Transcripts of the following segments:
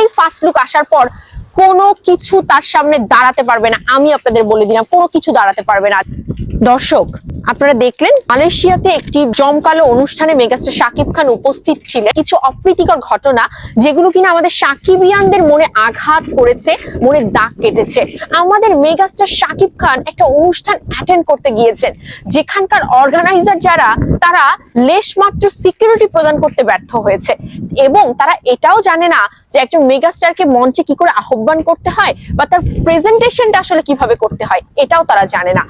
এই first look আসার পর কোনো কিছু তার সামনে দাঁড়াতে পারবে না। আমি আপনাদের বলে দিলাম, কোনো কিছু দাঁড়াতে পারবে না। দর্শক আপনারা দেখলেন, মালয়েশিয়াতে একটি জমকালো অনুষ্ঠানে মেগাস্টার শাকিব খান উপস্থিত ছিলেন। কিছু অপ্রীতিকর ঘটনা, যেগুলো কিনা আমাদের সাকিবিয়ানদের মনে আঘাত করেছে, মনে দাগ কেটেছে। আমাদের মেগাস্টার শাকিব খান একটা অনুষ্ঠান অ্যাটেন্ড করতে গিয়েছেন, যেখানকার অর্গানাইজার যারা, তারা লেশমাত্র সিকিউরিটি প্রদান করতে ব্যর্থ হয়েছে। এবং তারা এটাও জানে না যে একজন মেগাস্টারকে মঞ্চে কি করে আহ্বান করতে হয়, বা তার প্রেজেন্টেশনটা আসলে কীভাবে করতে হয়, এটাও তারা জানে না।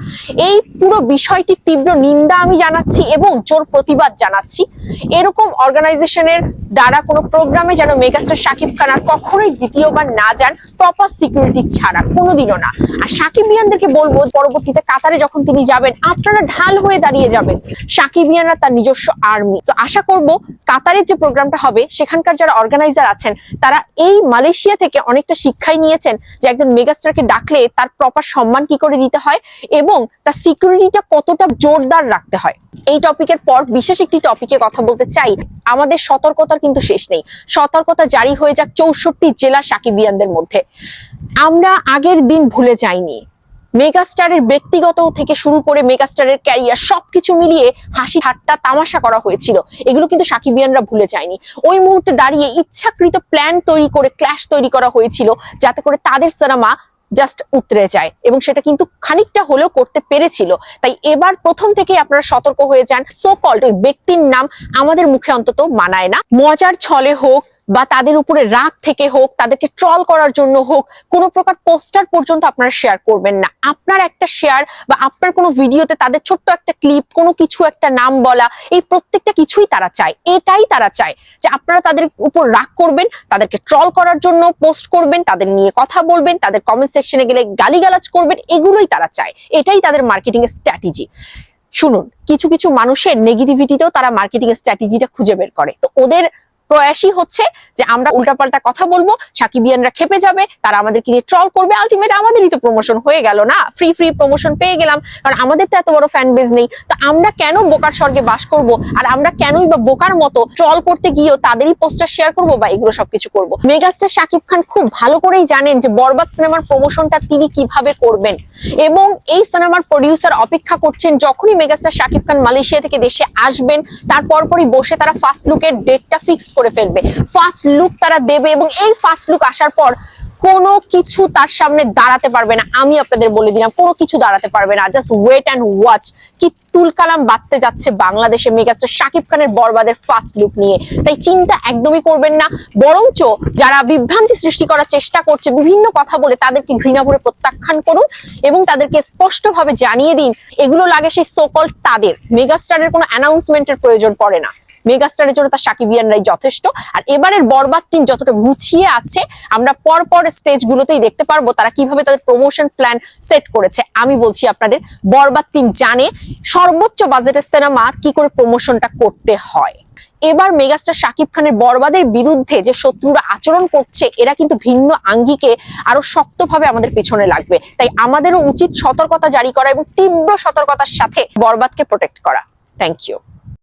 এই পুরো বিষয়টি তীব্র নিন্দা আমি জানাচ্ছি এবং জোর প্রতিবাদ জানাচ্ছি। এরকম অর্গানাইজেশনের দ্বারা কোনো প্রোগ্রামে যেন মেগাস্টার শাকিব খান আর কখনোই দ্বিতীয়বার না যান প্রপার সিকিউরিটি ছাড়া, কোনোদিনও না। আর সাকিব সাকিবিয়ানদেরকে বলব, পরবর্তীতে কাতারে যখন তিনি যাবেন, আপনারা ঢাল হয়ে দাঁড়িয়ে যাবেন। সাকিব সাকিবিয়ানরা তার নিজস্ব আর্মি তো আশা করব, কাতারের যে প্রোগ্রামটা হবে, সেখানকার যারা অর্গানাইজার আছেন, তারা এই মালয়েশিয়া থেকে অনেকটা শিক্ষাই নিয়েছেন যে একজন মেগাস্টারকে ডাকলে তার প্রপার সম্মান কি করে দিতে হয় এবং তার সিকিউরিটিটা কতটা জোরদার রাখতে হয়। এই টপিকের পর বিশেষ একটি টপিকে কথা বলতে চাই। আমাদের সতর্কতার কিন্তু শেষ নেই। সতর্কতা জারি হয়ে যাক চৌষট্টি জেলা সাকিবিয়ানদের মধ্যে। আমরা আগের দিন ভুলে যাইনি। মেগাস্টারের ব্যক্তিগত থেকে শুরু করে মেগাস্টারের ক্যারিয়ার সবকিছু মিলিয়ে হাসি ঠাট্টা তামাশা করা হয়েছিল। এগুলো কিন্তু সাকিবিয়ানরা ভুলে যায়নি। ওই মুহূর্তে দাঁড়িয়ে ইচ্ছাকৃত প্ল্যান তৈরি করে ক্ল্যাশ তৈরি করা হয়েছিল, যাতে করে তাদের সিনেমা জাস্ট উতরে যায় এবং সেটা কিন্তু খানিকটা হলেও করতে পেরেছিল। তাই এবার প্রথম থেকেই আপনারা সতর্ক হয়ে যান। সো কল্ড ওই ব্যক্তির নাম আমাদের মুখে অন্তত মানায় না। মজার ছলে হোক বা তাদের উপরে রাগ থেকে হোক, তাদেরকে ট্রল করার জন্য হোক, কোনো প্রকার পোস্টার পর্যন্ত আপনারা শেয়ার করবেন না। আপনার একটা শেয়ার বা আপনার কোনো ভিডিওতে তাদের ছোট্ট একটা ক্লিপ কোনো কিছু একটা নাম বলা, এই প্রত্যেকটা কিছুই তারা চায়। এটাই তারা চায় যে আপনারা তাদের উপর রাগ করবেন, তাদেরকে ট্রল করার জন্য পোস্ট করবেন, তাদের নিয়ে কথা বলবেন, তাদের কমেন্ট সেকশনে গেলে গালিগালাজ করবেন, এগুলোই তারা চায়। এটাই তাদের মার্কেটিং এর স্ট্র্যাটেজি শুনুন, কিছু কিছু মানুষের নেগেটিভিটিতেও তারা মার্কেটিং এর স্ট্র্যাটেজিটা খুঁজে বের করে। তো ওদের প্রয়াসই হচ্ছে যে আমরা উল্টাপাল্টা কথা বলব, সাকিবিয়ানরা খেপে যাবে, তারা আমাদেরকে নিয়ে ট্রল করবে আলটিমেট আমাদেরই তো প্রমোশন হয়ে গেল না? ফ্রি ফ্রি প্রমোশন পেয়ে গেলাম, কারণ আমাদের তো এত বড় ফ্যান বেজ নেই। তো আমরা কেন বোকার স্বর্গে বাস করব? আর আমরা কেনই বা বোকার মতো ট্রল করতে গিয়েও তাদেরই পোস্টার শেয়ার করব বা এগুলো সবকিছু করব? মেগাস্টার শাকিব খান খুব ভালো করেই জানেন যে বরবাদ সিনেমার প্রমোশনটা তিনি কীভাবে করবেন। এবং এই সিনেমার প্রডিউসার অপেক্ষা করছেন যখনই মেগাস্টার শাকিব খান মালয়েশিয়া থেকে দেশে আসবেন তার পরপরই বসে তারা ফার্স্ট লুকের ডেটটা ফিক্স করে ফেলবে। ফার্স্ট লুক তারা দেবে এবং এই ফার্স্ট লুক আসার পর কোনো কিছু তার সামনে দাঁড়াতে পারবে না। আমি আপনাদের বলে দিলাম, কোনো কিছু দাঁড়াতে পারবে না। জাস্ট ওয়েট অ্যান্ড ওয়াচ কি তুলকালাম বাঁধতে যাচ্ছে বাংলাদেশে মেগাস্টার শাকিব খানের বরবাদের ফার্স্ট লুক নিয়ে। তাই চিন্তা একদমই করবেন না। বরঞ্চ যারা বিভ্রান্তি সৃষ্টি করার চেষ্টা করছে, বিভিন্ন কথা বলে তাদেরকে ঘৃণা ভরে প্রত্যাখ্যান করুন এবং তাদেরকে স্পষ্টভাবে জানিয়ে দিন, এগুলো লাগে সেই সোকল তাদের। মেগাস্টারের কোনো অ্যানাউন্সমেন্টের প্রয়োজন পড়ে না। মেগাস্টারের জন্য তার সাকিবিয়ানরাই যথেষ্ট। আর এবারের বরবাদ টিম যতটা গুছিয়ে আছে, আমরা পর পর স্টেজ গুলোতেই দেখতে পারব তারা কীভাবে তাদের প্রমোশন প্ল্যান সেট করেছে। আমি বলছি আপনাদের, বরবাদ টিম জানে সর্বোচ্চ বাজেটের সিনেমা কি করে প্রমোশনটা করতে হয়। এবার মেগাস্টার শাকিব খানের বরবাদের বিরুদ্ধে যে শত্রুরা আচরণ করছে, এরা কিন্তু ভিন্ন আঙ্গিকে আরও শক্তভাবে আমাদের পেছনে লাগবে। তাই আমাদেরও উচিত সতর্কতা জারি করা এবং তীব্র সতর্কতার সাথে বরবাদকে প্রোটেক্ট করা। Thank you